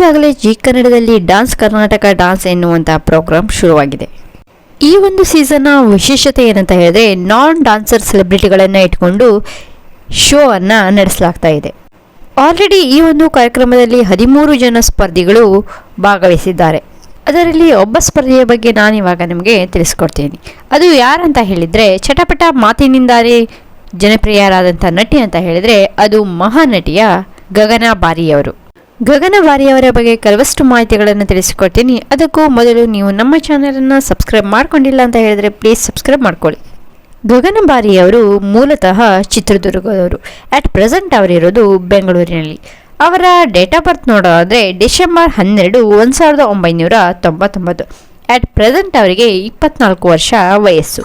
ಈಗಾಗಲೇ ಜಿ ಕನ್ನಡದಲ್ಲಿ dance Karnataka dance ಎನ್ನುವಂತಹ ಪ್ರೋಗ್ರಾಂ ಶುರುವಾಗಿದೆ. ಈ ಒಂದು ಸೀಸನ್ನ ವಿಶೇಷತೆ ಏನಂತ ಹೇಳಿದ್ರೆ, ನಾನ್ ಡಾನ್ಸರ್ ಸೆಲೆಬ್ರಿಟಿಗಳನ್ನು ಇಟ್ಕೊಂಡು ಶೋ ಅನ್ನ ನಡೆಸಲಾಗ್ತಾ ಇದೆ. ಆಲ್ರೆಡಿ ಈ ಒಂದು ಕಾರ್ಯಕ್ರಮದಲ್ಲಿ ಹದಿಮೂರು ಜನ ಸ್ಪರ್ಧಿಗಳು ಭಾಗವಹಿಸಿದ್ದಾರೆ. ಅದರಲ್ಲಿ ಒಬ್ಬ ಸ್ಪರ್ಧೆಯ ಬಗ್ಗೆ ನಾನು ಇವಾಗ ನಿಮಗೆ ತಿಳಿಸ್ಕೊಡ್ತೀನಿ. ಅದು ಯಾರಂತ ಹೇಳಿದರೆ, ಚಟಪಟ ಮಾತಿನಿಂದಾನೇ ಜನಪ್ರಿಯರಾದಂಥ ನಟಿ ಅಂತ ಹೇಳಿದರೆ, ಅದು ಮಹಾನಟಿಯ ಗಗನ ಬಾರಿಯವರು. ಗಗನ ಬಾರಿಯವರ ಬಗ್ಗೆ ಕೆಲವಷ್ಟು ಮಾಹಿತಿಗಳನ್ನು ತಿಳಿಸಿಕೊಡ್ತೀನಿ. ಅದಕ್ಕೂ ಮೊದಲು ನೀವು ನಮ್ಮ ಚಾನಲನ್ನು ಸಬ್ಸ್ಕ್ರೈಬ್ ಮಾಡ್ಕೊಂಡಿಲ್ಲ ಅಂತ ಹೇಳಿದರೆ ಪ್ಲೀಸ್ ಸಬ್ಸ್ಕ್ರೈಬ್ ಮಾಡ್ಕೊಳ್ಳಿ. ಗಗನ ಬಾರಿಯವರು ಮೂಲತಃ ಚಿತ್ರದುರ್ಗದವರು. ಅಟ್ ಪ್ರೆಸೆಂಟ್ ಅವರಿರೋದು ಬೆಂಗಳೂರಿನಲ್ಲಿ. ಅವರ ಡೇಟ್ ಆಫ್ ಬರ್ತ್ ನೋಡೋದಾದರೆ ಡಿಸೆಂಬರ್ ಹನ್ನೆರಡು ಒಂದು ಸಾವಿರದ ಒಂಬೈನೂರ ತೊಂಬತ್ತೊಂಬತ್ತು. ಅಟ್ ಪ್ರೆಸೆಂಟ್ ಅವರಿಗೆ ಇಪ್ಪತ್ನಾಲ್ಕು ವರ್ಷ ವಯಸ್ಸು.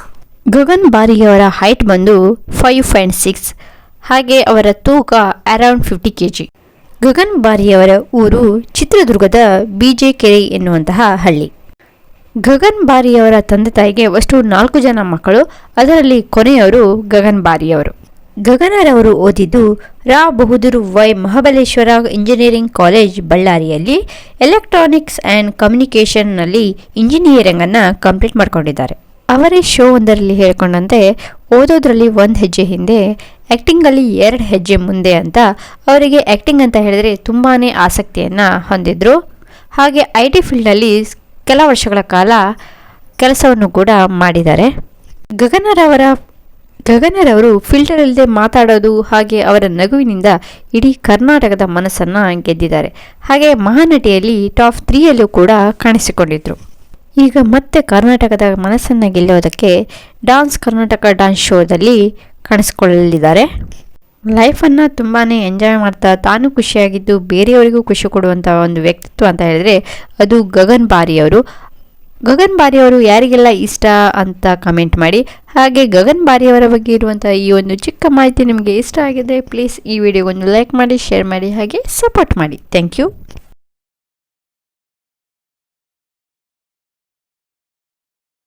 ಗಗನ್ ಬಾರಿಯವರ ಹೈಟ್ ಬಂದು ಫೈವ್ ಪಾಯಿಂಟ್ ಸಿಕ್ಸ್ ಹಾಗೆ ಅವರ ತೂಕ around fifty K G Gagan ಬಾರಿಯವರ ಊರು ಚಿತ್ರದುರ್ಗದ ಬಿಜೆ ಕೆರೆ ಎನ್ನುವಂತಹ ಹಳ್ಳಿ. ಗಗನ್ ಬಾರಿಯವರ ತಂದೆ ತಾಯಿಗೆ ಅಷ್ಟು ನಾಲ್ಕು ಜನ ಮಕ್ಕಳು, ಅದರಲ್ಲಿ ಕೊನೆಯವರು ಗಗನ್ ಬಾರಿಯವರು ಗಗನರವರು ಓದಿದ್ದು Rao Bahadur Y Mahabaleshwar engineering college ಬಳ್ಳಾರಿಯಲ್ಲಿ ಎಲೆಕ್ಟ್ರಾನಿಕ್ಸ್ ಆ್ಯಂಡ್ ಕಮ್ಯುನಿಕೇಷನ್ನಲ್ಲಿ ಇಂಜಿನಿಯರಿಂಗನ್ನು ಕಂಪ್ಲೀಟ್ ಮಾಡ್ಕೊಂಡಿದ್ದಾರೆ. ಅವರೇ ಶೋ ಒಂದರಲ್ಲಿ ಹೇಳ್ಕೊಂಡಂತೆ, ಓದೋದ್ರಲ್ಲಿ ಒಂದು ಹೆಜ್ಜೆ ಹಿಂದೆ ಆ್ಯಕ್ಟಿಂಗಲ್ಲಿ ಎರಡು ಹೆಜ್ಜೆ ಮುಂದೆ ಅಂತ ಅವರಿಗೆ ಆ್ಯಕ್ಟಿಂಗ್ ಅಂತ ಹೇಳಿದರೆ ತುಂಬಾ ಆಸಕ್ತಿಯನ್ನು ಹೊಂದಿದ್ರು. ಹಾಗೆ ಐ ಟಿ ಫೀಲ್ಡ್ನಲ್ಲಿ ಕೆಲ ವರ್ಷಗಳ ಕಾಲ ಕೆಲಸವನ್ನು ಕೂಡ ಮಾಡಿದ್ದಾರೆ. ಗಗನರವರ ಗಗನರವರು ಫಿಲ್ಟರ್ ಇಲ್ಲದೆ ಮಾತಾಡೋದು ಹಾಗೆ ಅವರ ನಗುವಿನಿಂದ ಇಡೀ ಕರ್ನಾಟಕದ ಮನಸ್ಸನ್ನು ಗೆದ್ದಿದ್ದಾರೆ. ಹಾಗೆ ಮಹಾನಟಿಯಲ್ಲಿ ಟಾಪ್ ತ್ರೀಯಲ್ಲೂ ಕೂಡ ಕಾಣಿಸಿಕೊಂಡಿದ್ರು. ಈಗ ಮತ್ತೆ ಕರ್ನಾಟಕದ ಮನಸ್ಸನ್ನು ಗೆಲ್ಲೋದಕ್ಕೆ ಡಾನ್ಸ್ ಕರ್ನಾಟಕ ಡಾನ್ಸ್ ಶೋದಲ್ಲಿ ಕಾಣಿಸ್ಕೊಳ್ಳಲಿದ್ದಾರೆ. ಲೈಫನ್ನು ತುಂಬಾ ಎಂಜಾಯ್ ಮಾಡ್ತಾ ತಾನು ಖುಷಿಯಾಗಿದ್ದು ಬೇರೆಯವರಿಗೂ ಖುಷಿ ಕೊಡುವಂಥ ಒಂದು ವ್ಯಕ್ತಿತ್ವ ಅಂತ ಹೇಳಿದ್ರೆ ಅದು ಗಗನ್ ಬಾರಿಯವರು ಗಗನ್ ಬಾರಿಯವರು ಯಾರಿಗೆಲ್ಲ ಇಷ್ಟ ಅಂತ ಕಮೆಂಟ್ ಮಾಡಿ. ಹಾಗೆ ಗಗನ್ ಬಾರಿಯವರ ಬಗ್ಗೆ ಇರುವಂಥ ಈ ಒಂದು ಚಿಕ್ಕ ಮಾಹಿತಿ ನಿಮಗೆ ಇಷ್ಟ ಆಗಿದೆ ಪ್ಲೀಸ್ ಈ ವಿಡಿಯೋಗೊಂದು ಲೈಕ್ ಮಾಡಿ ಶೇರ್ ಮಾಡಿ, ಹಾಗೆ ಸಪೋರ್ಟ್ ಮಾಡಿ. Thank you